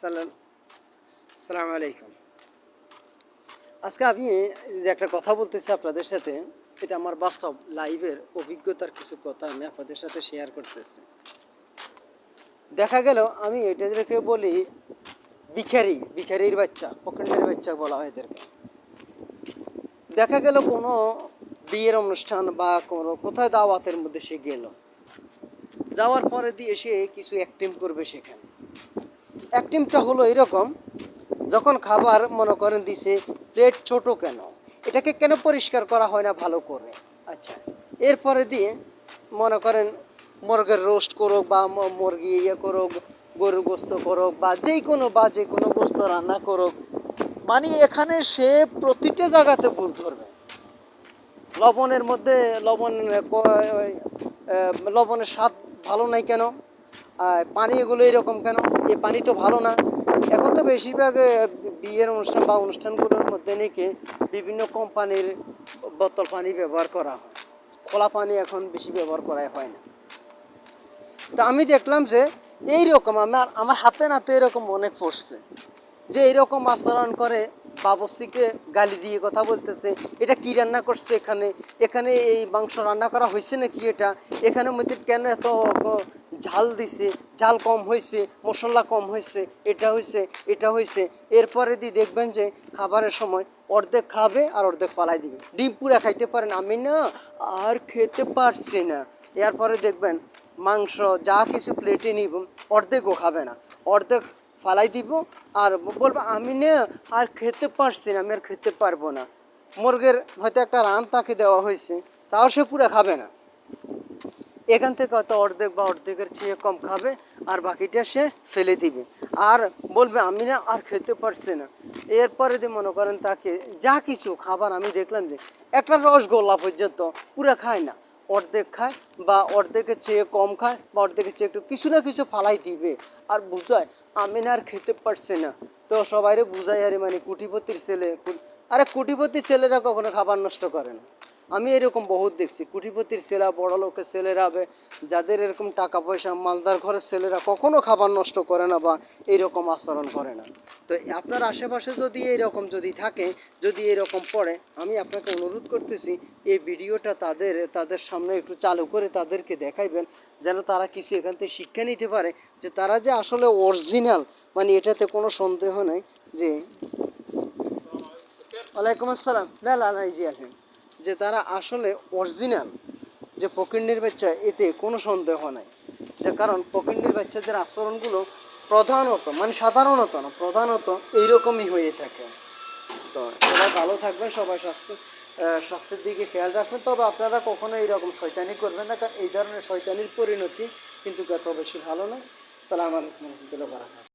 সালাম আলাইকুম। আজকে আমি যে একটা কথা বলতেছি আপনাদের সাথে, এটা আমার বাস্তব লাইভের অভিজ্ঞতার কিছু কথা আমি আপনাদের সাথে শেয়ার করতেছি। দেখা গেল, আমি এটা রেখে বলি ভিখারি, ভিখারির বাচ্চা পকেটের বাচ্চা বলা হয় এদেরকে। দেখা গেল কোনো বিয়ের অনুষ্ঠান বা কোনো কোথায় দাওয়াতের মধ্যে সে গেল। যাওয়ার পরে দিয়ে সে কিছু অ্যাক্টিং করবে সেখানে। অ্যাক্টিংটা হলো এরকম, যখন খাবার মনে করেন দিছে প্লেট ছোট কেন? এটাকে কেন পরিষ্কার করা হয় না ভালো করে? আচ্ছা এরপরে দিয়ে মনে করেন মুরগের রোস্ট করুক বা মুরগি ইয়ে করুক, গরুর গোস্ত করুক বা যেই কোনো বা যে কোনো গোস্ত রান্না করুক মানে এখানে সে প্রতিটা জায়গাতে ভুল ধরবে। লবণের মধ্যে লবণ লবণের স্বাদ ভালো নাই কেন? পানি এগুলো এরকম কেন? এই পানি তো ভালো না। এখন তো বেশিরভাগ বিয়ের অনুষ্ঠান বা অনুষ্ঠানগুলোর মধ্যে নাকি বিভিন্ন কোম্পানির বোতল পানি ব্যবহার করা হয়। খোলা পানি এখন বেশি ব্যবহার করা হয় না। তা আমি দেখলাম যে এইরকম আমার আমার হাতে নাতে এরকম অনেক পড়ছে। যে এইরকম আচরণ করে বাবসিকে গালি দিয়ে কথা বলতেছে, এটা কি রান্না করছে এখানে? এখানে এই মাংস রান্না করা হয়েছে নাকি এটা? এখানে মধ্যে কেন এত ঝাল দিছে, ঝাল কম হয়েছে মশলা কম হয়েছে এটা হয়েছে এটা হয়েছে এরপরে দিয়ে দেখবেন যে খাবারের সময় অর্ধেক খাবে আর অর্ধেক পালাই দিবে। ডিম পুরা খাইতে পারেন, আমি না আর খেতে পারছি না। এরপরে দেখবেন মাংস যা কিছু প্লেটে নিব, অর্ধেকও খাবে না। অর্ধেক ফালাই দিব আর বলব, আমি না আর খেতে পারছি না, আমি আর খেতে পারব না। মুরগের হয়তো একটা রান তাকে দেওয়া হয়েছে, তাও সে পুরো খাবে না। এখান থেকে হয়তো অর্ধেক বা অর্ধেকের চেয়ে কম খাবে, আর বাকিটা সে ফেলে দিবে। আর বলবে, আমি না, আর খেতে পারছি না। এরপরে যদি মনে করেন তাকে যা কিছু খাবার, আমি দেখলাম যে একটা রসগোল্লা পর্যন্ত পুরো খায় না। অর্ধেক খায় বা অর্ধেকের চেয়ে কম খায় বা অর্ধেকের চেয়ে একটু কিছু না কিছু ফালাই দিবে। আর বুঝায়, আমি না, আর খেতে পারছি না। তো সবাইরে বুঝাই আরে মানে কুটিপতির ছেলে আরে কুটিপতির ছেলেরা কখনো খাবার নষ্ট করে না। আমি এরকম বহুত দেখছি। কুটিপতির ছেলেরা বড় লোকের ছেলেরা হবে যাদের এরকম টাকা পয়সা মালদার ঘরের ছেলেরা কখনো খাবার নষ্ট করে না বা এইরকম আচরণ করে না। তো আপনার আশেপাশে যদি এইরকম যদি থাকে যদি এরকম পড়ে আমি আপনাকে অনুরোধ করতেছি এই ভিডিওটা তাদের তাদের সামনে একটু চালু করে তাদেরকে দেখাইবেন যেন তারা কিছু এখান থেকে শিক্ষা নিতে পারে যে তারা যে আসলে অরিজিনাল মানে এটাতে কোনো সন্দেহ নেই যে ওয়ালাইকুম আসসালাম। না না, জি আছেন। যে তারা আসলে অরিজিনাল যে পকিন্ডির বাচ্চা, এতে কোনো সন্দেহ নাই। যে কারণ পকিন্ডির বাচ্চাদের আচরণগুলো প্রধানত মানে সাধারণত না, প্রধানত এইরকমই হয়ে থাকে। তো সবাই ভালো থাকবেন, সবাই স্বাস্থ্য স্বাস্থ্যের দিকে খেয়াল রাখবেন। তবে আপনারা কখনো এইরকম শয়তানি করবেন না, কারণ এই ধরনের শয়তানির পরিণতি কিন্তু এত বেশি ভালো নয় সালাম আলাইকুম রহমতুল্লাহ বারাকাতুহু।